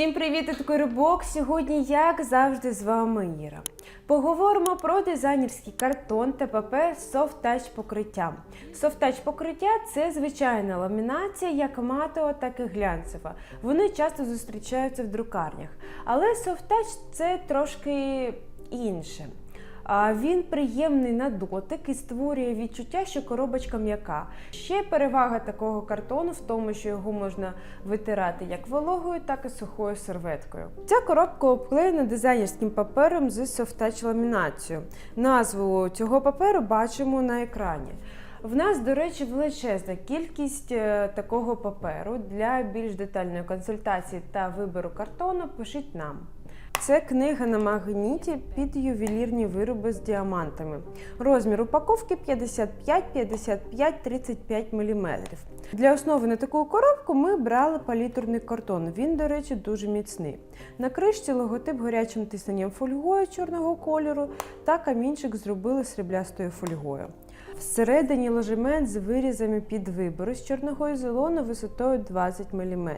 Всім привіт, тут Коробок. Сьогодні, як завжди, з вами Іра. Поговоримо про дизайнерський картон Touch покриттям. Soft Touch покриття це звичайна ламінація, як матова, так і глянцева. Вони часто зустрічаються в друкарнях. Але Touch це трошки інше. Він приємний на дотик і створює відчуття, що коробочка м'яка. Ще перевага такого картону в тому, що його можна витирати як вологою, так і сухою серветкою. Ця коробка обклеєна дизайнерським папером з софтач ламінацією. Назву цього паперу бачимо на екрані. В нас, до речі, величезна кількість е, такого паперу. Для більш детальної консультації та вибору картону пишіть нам. Це книга на магніті під ювелірні вироби з діамантами. Розмір упаковки 55, 55, 35 мм. Для основи на таку коробку ми брали палітурний картон. Він, до речі, дуже міцний. На кришці логотип гарячим тисненням фольгою чорного кольору та камінчик зробили сріблястою фольгою. Всередині ложемент з вирізами під вибору з чорного ізолону висотою 20 мм.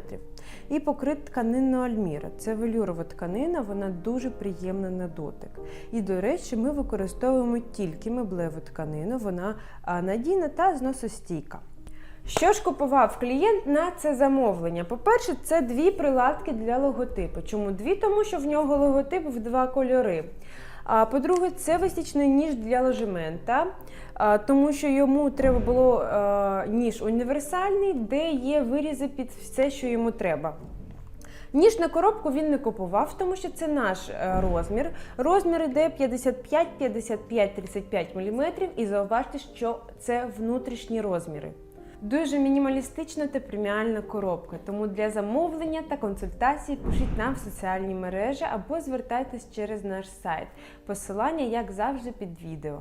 І покрит тканинного альміра. Це велюрова тканина, вона дуже приємна на дотик. І, до речі, ми використовуємо тільки меблеву тканину, вона надійна та зносостійка. Що ж купував клієнт на це замовлення? По-перше, це дві приладки для логотипу. Чому дві? Тому що в нього логотип в два кольори. А по-друге, це висічний ніж для ложемента, тому що йому треба було ніж універсальний, де є вирізи під все, що йому треба. Ніж на коробку він не купував, тому що це наш е, розмір. Розмір іде 55, 55, 35 мм, і зауважте, що це внутрішні розміри. Дуже мінімалістична та преміальна коробка, тому для замовлення та консультацій пишіть нам в соціальні мережі або звертайтесь через наш сайт. Посилання, як завжди, під відео.